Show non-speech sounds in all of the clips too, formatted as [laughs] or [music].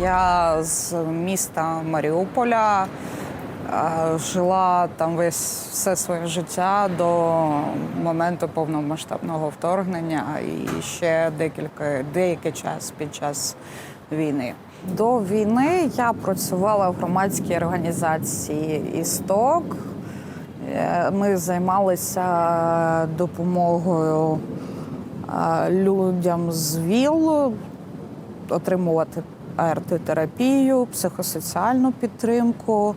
Я з міста Маріуполя е, жила там весь все своє життя до моменту повномасштабного вторгнення і ще декілька деякий час під час війни. До війни я працювала в громадській організації Істок. Е, Ми займалися допомогою е, людям з ВІЛ отримувати АРТ-терапію, психосоціальну підтримку.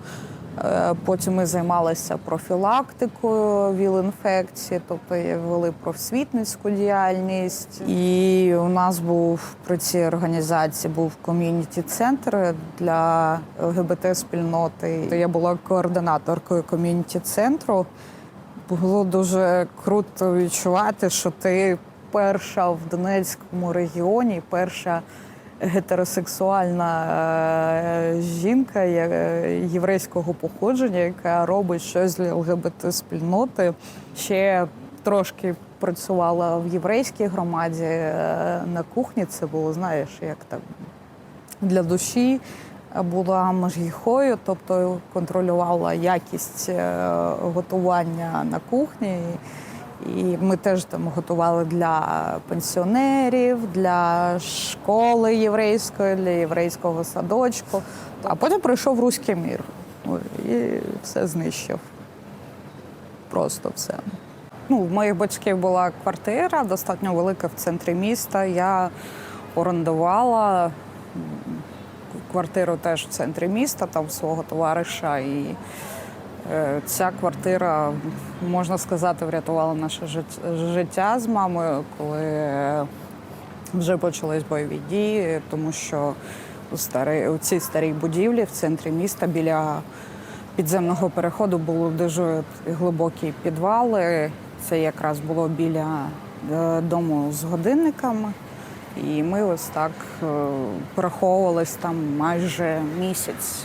Е, Потім ми займалися профілактикою ВІЛ-інфекції, тобто вели просвітницьку діяльність. І у нас був при цій організації був ком'юніті-центр для ЛГБТ-спільноти. Я була координаторкою ком'юніті-центру. Було дуже круто відчувати, що ти перша в Донецькому регіоні, перша гетеросексуальна е, жінка е, єврейського походження, яка робить щось для ЛГБТ-спільноти. Ще трошки працювала в єврейській громаді е, на кухні. Це було, знаєш, як так для душі була мажгіхою, тобто контролювала якість готування на кухні. І ми теж там готували для пенсіонерів, для школи єврейської, для єврейського садочку. А потім прийшов руський мір і все знищив. Просто все. Ну, в моїх батьків була квартира, достатньо велика в центрі міста. Я орендувала квартиру теж в центрі міста, там свого товариша. І ця квартира, можна сказати, врятувала наше життя з мамою, коли вже почались бойові дії, тому що у, старій, у цій старій будівлі в центрі міста біля підземного переходу були дуже глибокі підвали. Це якраз було біля е, дому з годинниками. І ми ось так е, переховувались там майже місяць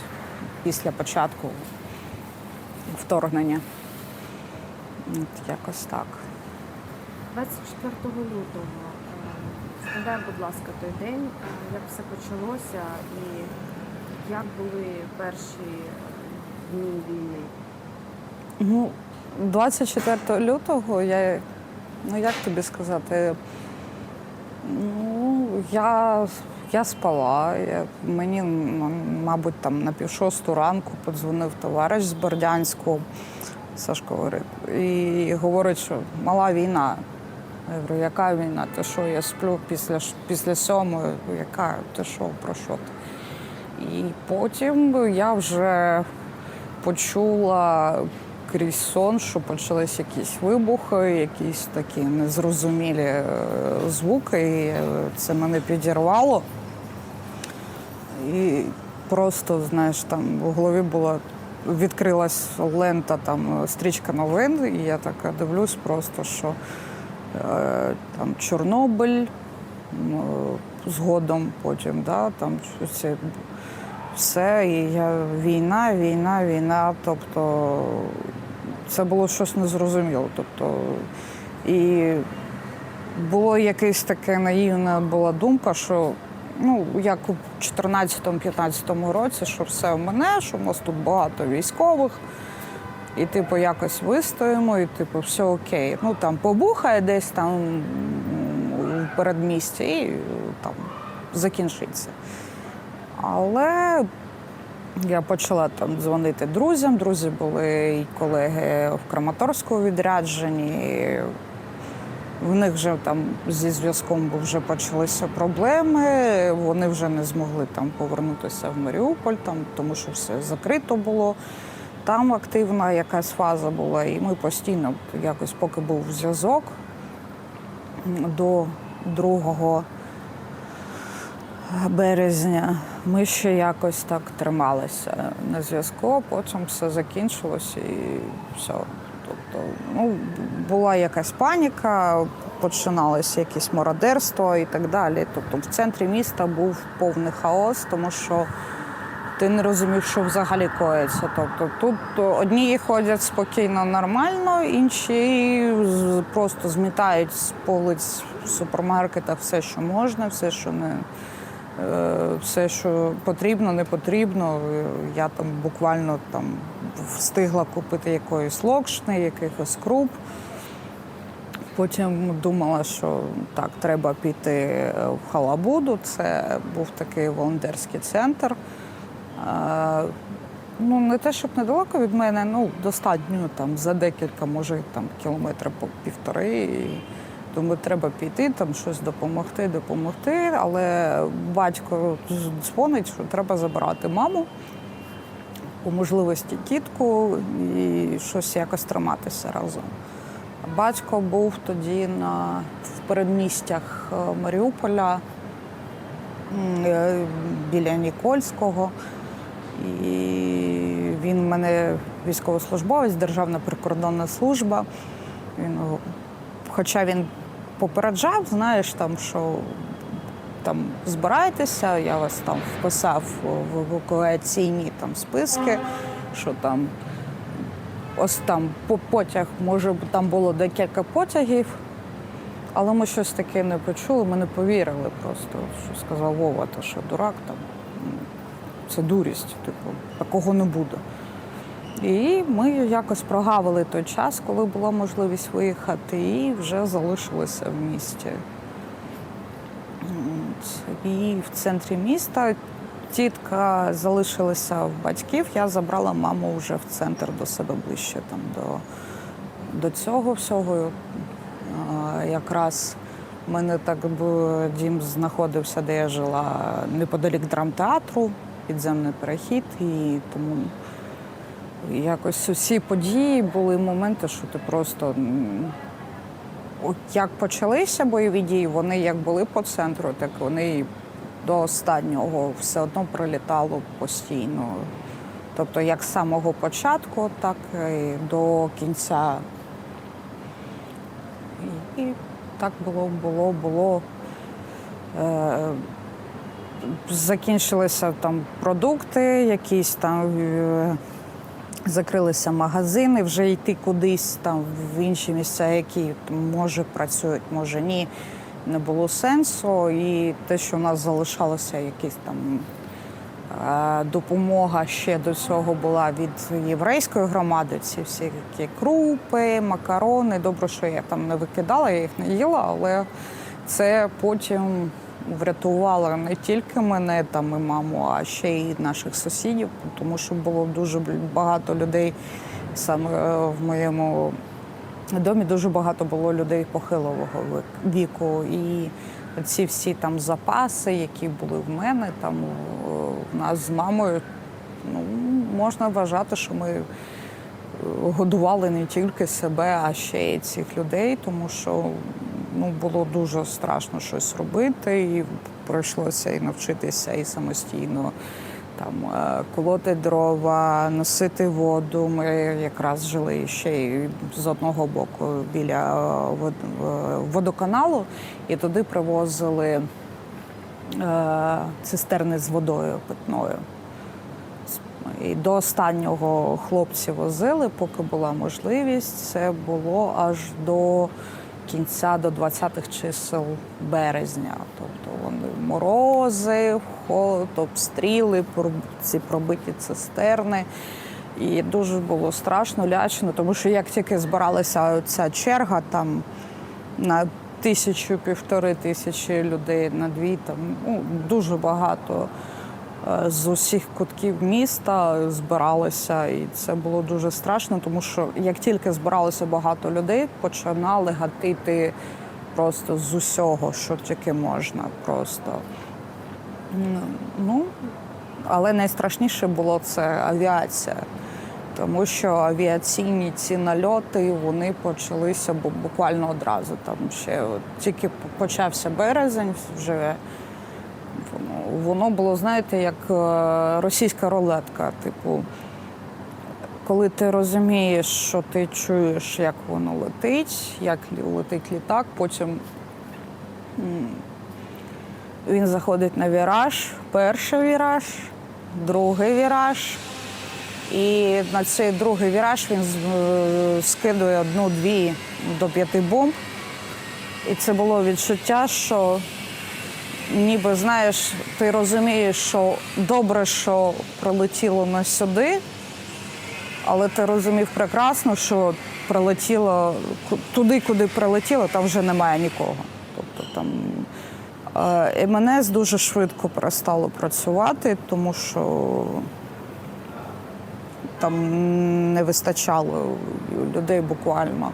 після початку вторгнення. От якось так. 24 лютого. е, Згадай, будь ласка, той день, е, як все почалося і як були перші е, дні війни. Ну, 24 лютого я, ну як тобі сказати, ну, я, я спала. Я, мені, м, мабуть, там на півшосту ранку подзвонив товариш з Бердянську, Сашко говорить, і говорить, що мала війна. Я говорю, яка війна? Ти що, я сплю після, після сьомої, яка ти що, про що ти? І потім я вже почула крізь сон, що почались якісь вибухи, якісь такі незрозумілі е, звуки. І е, це мене підірвало. І просто, знаєш, там в голові була відкрилась лента, там стрічка новин, і я така дивлюсь просто, що е, там Чорнобиль, е, згодом потім, да, там це все, і я війна, війна, війна. Тобто це було щось незрозуміло. Тобто, і було якась така наївна була думка, що ну, як у 14-15 році, що все в мене, що в нас тут багато військових. І, типу, якось вистоїмо, і типу, все окей. Ну там побухає десь там у передмісті і там закінчиться. Але я почала там дзвонити друзям. Друзі були і колеги в Краматорську відрядженні. В них вже там зі зв'язком вже почалися проблеми. Вони вже не змогли там повернутися в Маріуполь, там, тому що все закрито було. Там активна якась фаза була, і ми постійно, якось, поки був зв'язок до 2 березня, ми ще якось так трималися на зв'язку, потім все закінчилось і все. Тобто, ну, була якась паніка, починалося якесь мародерство і так далі. Тобто в центрі міста був повний хаос, тому що ти не розумів, що взагалі коїться. Тобто тут одні ходять спокійно, нормально, інші просто змітають з полиць в супермаркетах все, що можна, все, що не Все, що потрібно, не потрібно. Е, Я там буквально там встигла купити якоїсь локшни, якихось круп. Потім думала, що так, треба піти е, в Халабуду. Це був такий волонтерський центр. Е, Ну, не те, щоб недалеко від мене, ну достатньо там за декілька, може там кілометрів по півтори. Думаю, треба піти, там щось допомогти, допомогти. Але батько дзвонить, що треба забирати маму, по можливості тітку і щось якось триматися разом. Батько був тоді на, в передмістях е, Маріуполя е, біля Нікольського. І він в мене військовослужбовець, Державна прикордонна служба. Він, хоча він попереджав, знаєш, там, що там збирайтеся, я вас там вписав в евакуаційні там списки, що там ось там по- потяг, може там було декілька потягів, але ми щось таке не почули, ми не повірили просто, що сказав Вова, то що дурак там. ну, Це дурість, типу, такого не буде. І ми якось прогавили той час, коли була можливість виїхати, і вже залишилися в місті. І в центрі міста тітка залишилася в батьків. Я забрала маму вже в центр до себе ближче там, до, до цього всього. А, Якраз в мене так дім знаходився, де я жила неподалік драмтеатру, підземний перехід, і тому якось усі події були моменти, що ти просто як почалися бойові дії, вони як були по центру, так вони до останнього все одно прилітало постійно. Тобто як з самого початку, так і до кінця. І так було, було, було. Е, закінчилися там продукти, якісь там е, закрилися магазини, вже йти кудись там в інші місця, які може працюють, може ні, не було сенсу. І те, що в нас залишалося якісь там. е, Допомога ще до цього була від єврейської громади. Ці всі які крупи, макарони. Добре, що я там не викидала, я їх не їла, але це потім врятувало не тільки мене там і маму, а ще й наших сусідів, тому що було дуже багато людей саме е, в моєму домі. Дуже багато було людей похилого віку. І ці всі там запаси, які були в мене, там е, в нас з мамою, ну можна вважати, що ми е, годували не тільки себе, а ще й цих людей, тому що ну, було дуже страшно щось робити, і прийшлося і навчитися і самостійно там е, колоти дрова, носити воду. Ми якраз жили ще й з одного боку біля е, е, водоканалу, і туди привозили цистерни з водою питною. І до останнього хлопці возили, поки була можливість. Це було аж до кінця, до 20-х чисел березня. Тобто вони морози, холод, обстріли, ці пробиті цистерни. І дуже було страшно, лячно, тому що як тільки збиралася ця черга там на тисячу, півтори тисячі людей, на дві, там ну, дуже багато з усіх кутків міста збиралися, і це було дуже страшно, тому що як тільки збиралося багато людей, починали гатити просто з усього, що тільки можна. Просто. Ну, але найстрашніше було це авіація. Тому що авіаційні ці нальоти вони почалися бу- буквально одразу. Там ще тільки почався березень, вже воно, було, знаєте, як е, російська рулетка. Типу, коли ти розумієш, що ти чуєш, як воно летить, як летить літак, потім він заходить на віраж, перший віраж, другий віраж. І на цей другий віраж він е, скидує одну-дві до п'яти бомб. І це було відчуття, що ніби знаєш, ти розумієш, що добре, що прилетіло не сюди, але ти розумів прекрасно, що прилетіло туди, куди прилетіло, там вже немає нікого. Тобто там е, МНС дуже швидко перестало працювати, тому що там не вистачало людей буквально.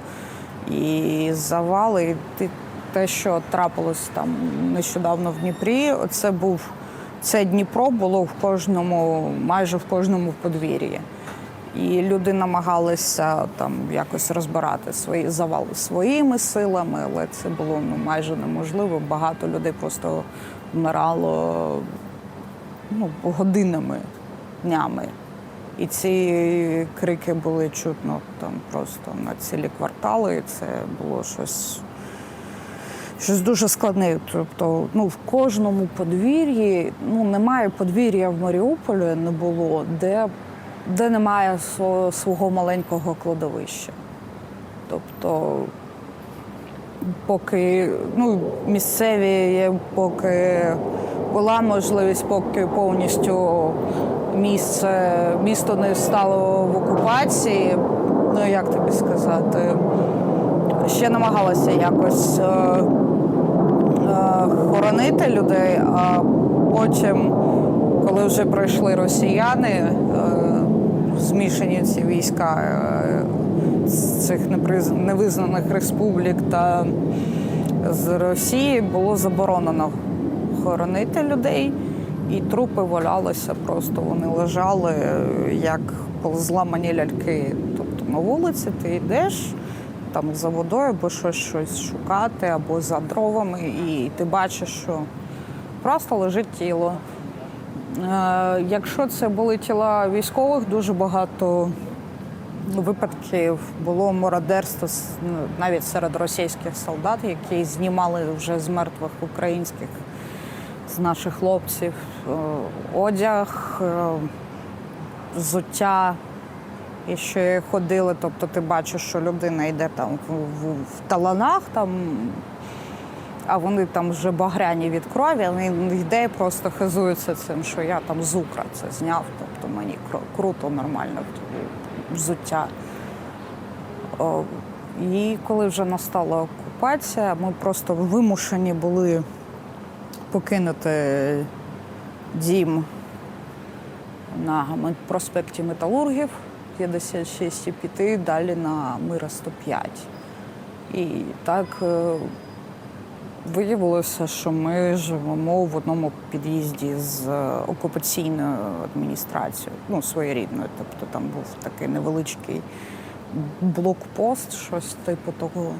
І завали, і ти- те, що трапилось там нещодавно в Дніпрі, це був це Дніпро було в кожному, майже в кожному подвір'ї. І люди намагалися там якось розбирати свої завали своїми силами, але це було ну, майже неможливо. Багато людей просто вмирало ну, годинами, днями. І ці крики були чутно там просто на цілі квартали. І це було щось, щось дуже складне. Тобто, ну, в кожному подвір'ї, ну немає подвір'я в Маріуполі, не було, де, де немає свого, маленького кладовища. Тобто, поки ну, місцеві, поки була можливість, поки повністю місце, місто не стало в окупації, ну як тобі сказати, ще намагалася якось е, хоронити людей, а потім, коли вже прийшли росіяни, е, змішані ці війська е, з цих невизнаних республік та з Росії, було заборонено хоронити людей, і трупи валялися просто. Вони лежали е, як зламані ляльки. Тобто на вулиці ти йдеш там за водою, або щось, щось шукати, або за дровами, і ти бачиш, що просто лежить тіло. Е, Якщо це були тіла військових, дуже багато випадків було мародерство ну, навіть серед російських солдат, які знімали вже з мертвих українських з наших хлопців е, одяг, е, взуття. І ще ходили, тобто ти бачиш, що людина йде там в, в, таланах, там, а вони там вже багряні від крові, він йде і просто хизується цим, що я там з Укра це зняв, тобто мені кру- круто, нормально взуття. І коли вже настала окупація, ми просто вимушені були покинути дім на проспекті Металургів 56 і піти далі на Мира 105. І так е, виявилося, що ми живемо в одному під'їзді з е, окупаційною адміністрацією, ну, своєрідною. Тобто там був такий невеличкий блокпост, щось типу того.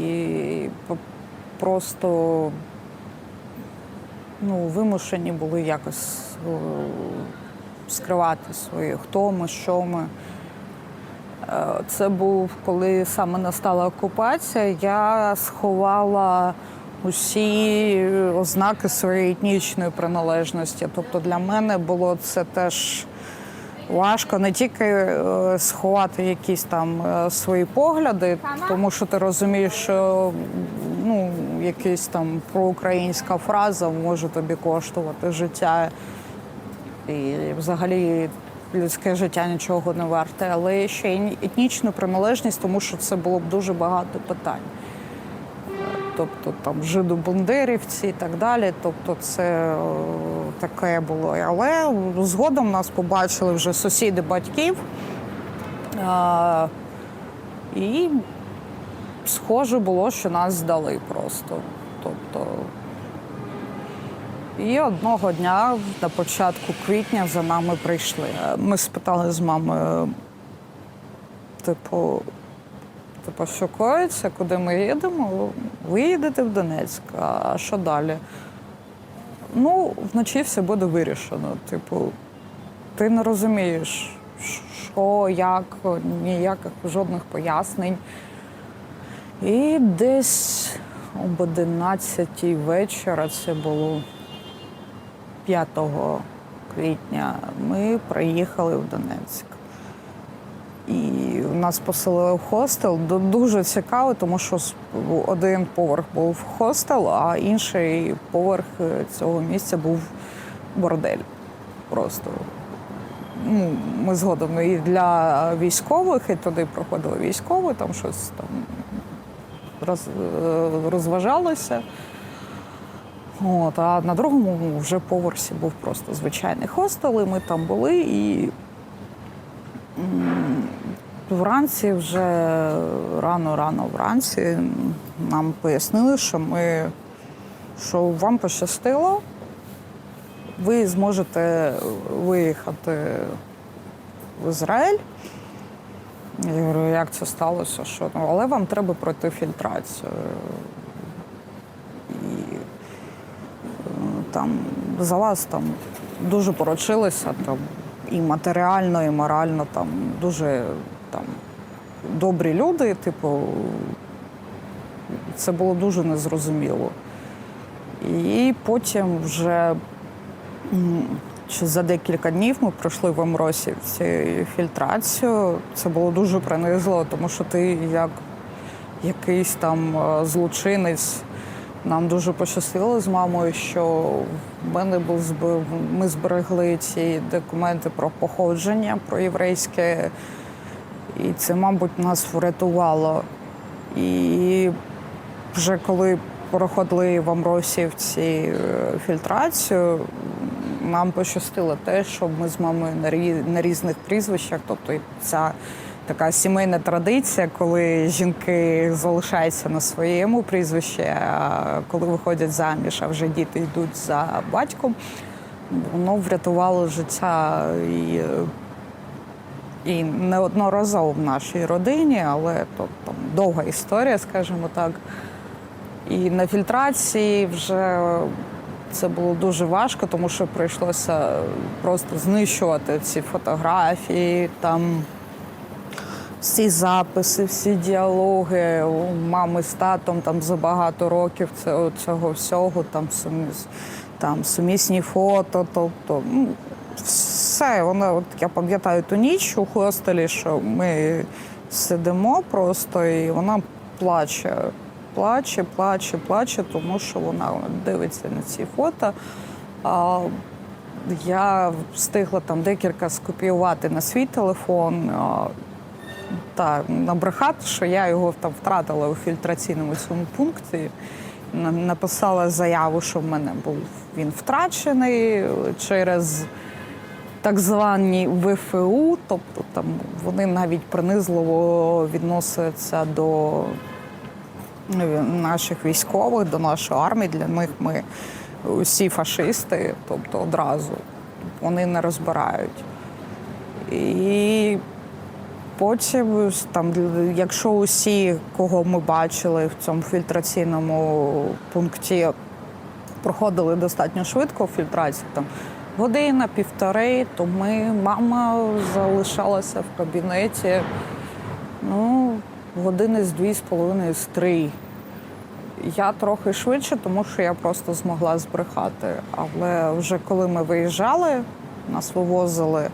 І просто ну, вимушені були якось е, скривати свої, хто ми, що ми. Е, Це був, коли саме настала окупація, я сховала усі ознаки своєї етнічної приналежності. Тобто для мене було це теж важко не тільки е, сховати якісь там е, свої погляди, тому що ти розумієш, що ну, якась там проукраїнська фраза може тобі коштувати життя. І взагалі людське життя нічого не варте, але ще й етнічну приналежність, тому що це було б дуже багато питань. Тобто там жидобундерівці і так далі. Тобто, це е, таке було. Але згодом нас побачили вже сусіди батьків. А, і схоже було, що нас здали просто. Тобто, і одного дня, на початку квітня, за нами прийшли. Ми спитали з мамою, типу, типу, що коїться, куди ми їдемо? Ви їдете в Донецьк, а що далі? Ну, вночі все буде вирішено. Типу, ти не розумієш, що, як, ніяких жодних пояснень. І десь об 11 вечора це було 5 квітня, ми приїхали в Донецьк. І нас поселили в хостел. Дуже цікаво, тому що один поверх був хостел, а інший поверх е, цього місця був бордель. Просто ну, ми згодом і для військових, і туди проходили військові, там щось там роз, е, розважалося. От, а на другому вже поверсі був просто звичайний хостел, і ми там були. І вранці, вже рано-рано вранці, нам пояснили, що ми що вам пощастило, ви зможете виїхати в Ізраїль. Я говорю, як це сталося? Що? Ну, але вам треба пройти фільтрацію. І е, там за вас там дуже поручилися там, і матеріально, і морально там дуже там, добрі люди. Типу, це було дуже незрозуміло. І потім вже чи за декілька днів ми пройшли в Амросі цю фільтрацію. Це було дуже принизливо, тому що ти як якийсь там е, злочинець. Нам дуже пощастило з мамою, що в мене був зб- ми зберегли ці документи про походження, про єврейське, і це, мабуть, нас врятувало. І вже коли проходили в Амросівці е, фільтрацію, нам пощастило те, що ми з мамою на, різних прізвищах, тобто ця така сімейна традиція, коли жінки залишаються на своєму прізвищі, а коли виходять заміж, а вже діти йдуть за батьком, воно врятувало життя і і неодноразово в нашій родині, але то там довга історія, скажімо так. І на фільтрації вже це було дуже важко, тому що прийшлося просто знищувати ці фотографії, там всі записи, всі діалоги у мами з татом там за багато років це- цього всього, там, суміс, там сумісні фото, тобто ну, все. Воно, от я пам'ятаю ту ніч у хостелі, що ми сидимо просто, і вона плаче. Плаче, плаче, плаче, тому що вона дивиться на ці фото. А я встигла там декілька скопіювати на свій телефон. Та набрехати, що я його там втратила у фільтраційному цьому пункті. Написала заяву, що в мене був він втрачений через так звані ВФУ, тобто там вони навіть принизливо відносяться до е, наших військових, до нашої армії. Для них ми усі фашисти, тобто одразу вони не розбирають. І Потім, там, якщо усі, кого ми бачили в цьому фільтраційному пункті, проходили достатньо швидко фільтрацію, там година, півтори, то ми, мама залишалася в кабінеті ну, години з дві з половиною, з три. Я трохи швидше, тому що я просто змогла збрехати. Але вже коли ми виїжджали, нас вивозили.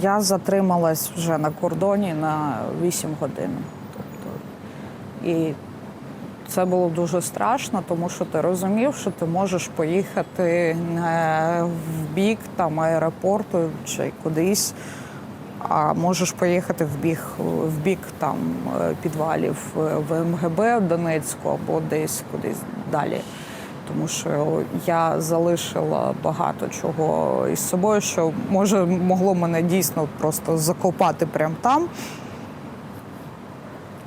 Я затрималась вже на кордоні на 8 годин. Тобто, і це було дуже страшно, тому що ти розумів, що ти можеш поїхати не в бік там, аеропорту чи кудись, а можеш поїхати в бік, в бік там, е, підвалів е, в МГБ в Донецьку або десь кудись далі. Тому що я залишила багато чого із собою, що може могло мене дійсно просто закопати прямо там.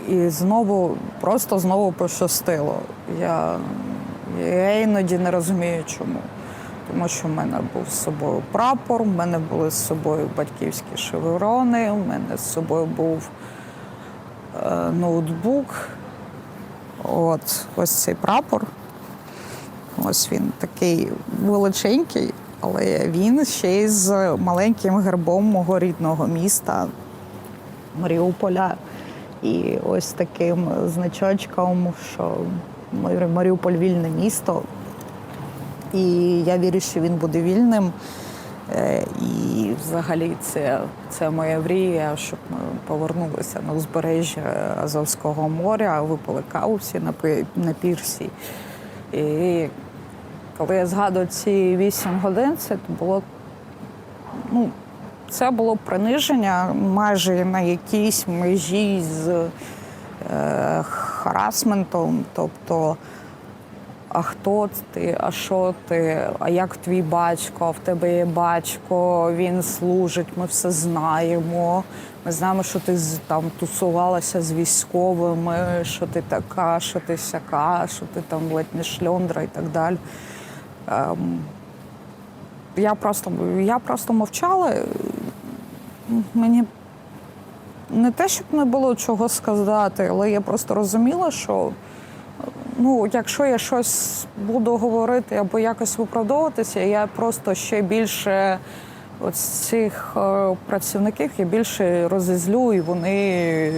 І знову, просто знову пощастило. Я, я іноді не розумію, чому. Тому що в мене був з собою прапор, в мене були з собою батьківські шеврони, в мене з собою був е, ноутбук. От ось цей прапор. Ось він такий величенький, але він ще й з маленьким гербом мого рідного міста Маріуполя. І ось таким значочком, що Маріуполь вільне місто. І я вірю, що він буде вільним. Е, І взагалі це, це моя мрія, щоб ми повернулися на узбережжя Азовського моря, випили каву всі на, пірсі. І коли я згадую ці вісім годин, це було ну, це було приниження майже на якійсь межі з е, харасментом. Тобто, а хто ти, а що ти, а як твій батько, а в тебе є батько, він служить, ми все знаємо. Ми знаємо, що ти там тусувалася з військовими, що ти така, що ти сяка, що ти там ледь не шльондра і так далі. Ем, я просто, я просто мовчала. Мені не те, щоб не було чого сказати, але я просто розуміла, що ну, якщо я щось буду говорити або якось виправдовуватися, я просто ще більше от цих е, працівників я більше розізлю, і вони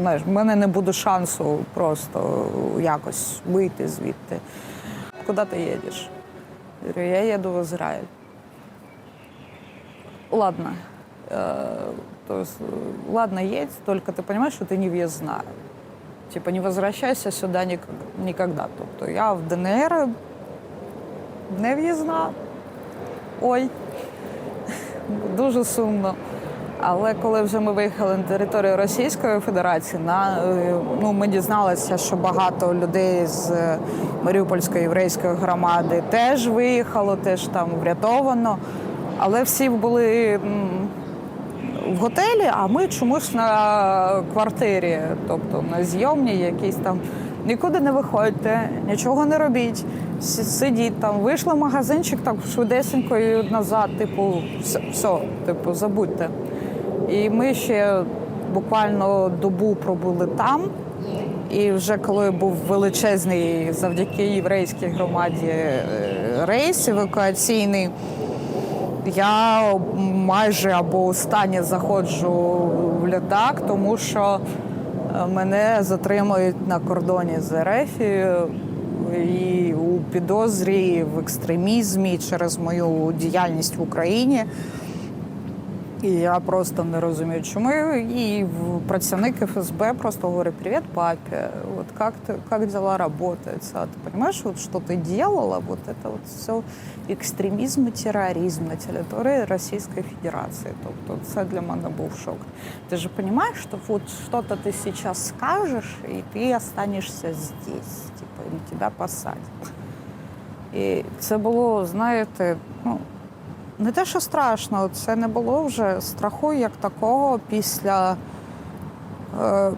знаєш, в мене не буде шансу просто якось вийти звідти. Куди ти їдеш? Я говорю, я їду в Ізраїль. Ладно. Э, то есть, э, ладно, едь, только ты понимаешь, что ты не въездная. Типа не возвращайся сюда ник- никогда. Тобто я в ДНР не в'їзна. Ой, [laughs] дуже сумно. Але коли вже ми виїхали на територію Російської Федерації, на, е, ну, ми дізналися, що багато людей з е, Маріупольської єврейської громади теж виїхало, теж там врятовано. Але всі були в готелі, а ми чомусь на квартирі, тобто на зйомній якійсь там. Нікуди не виходьте, нічого не робіть, сидіть там, вийшли в магазинчик так швидесенько і назад, типу, все, все, типу, забудьте. І ми ще буквально добу пробули там. І вже коли був величезний завдяки єврейській громаді е, рейс евакуаційний, я майже або останнє заходжу в літак, тому що е, мене затримують на кордоні з РФ і у підозрі в екстремізмі через мою діяльність в Україні. І я просто не розумію, чому. І в- працівник ФСБ просто говорить: Привіт, папі, вот как, ты, как дела работают? А ты понимаешь, вот что ты делала, вот это вот все екстремізм і тероризм на території Російської Федерації. Тобто це для мене був шок. Ти ж розумієш, що вот что-то ти зараз скажеш, і ти останешся здесь, типа, і тебе посадять. І це було, знаєте, ну, не те, що страшно, це не було вже страху як такого після е,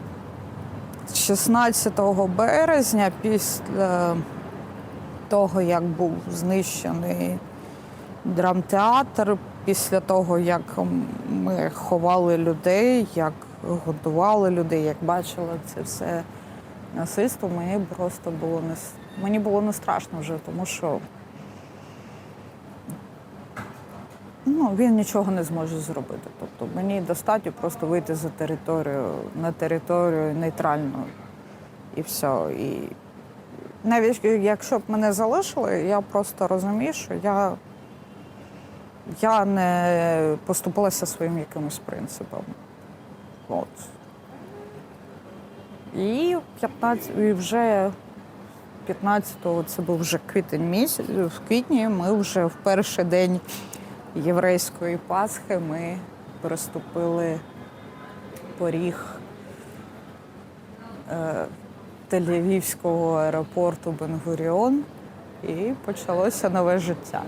16 березня, після того, як був знищений драмтеатр, після того, як ми ховали людей, як годували людей, як бачила це все насильство, мені просто було не мені було не страшно вже, тому що Ну, він нічого не зможе зробити. Тобто мені достатньо просто вийти за територію на територію нейтральну і все. І навіть якщо б мене залишили, я просто розумію, що я, я не поступилася своїм якимось принципом. От. І 15, і вже 15-го, це був вже квітень місяць, в квітні ми вже в перший день єврейської Пасхи ми переступили поріг е, Тель-Авівського аеропорту Бенгуріон і почалося нове життя.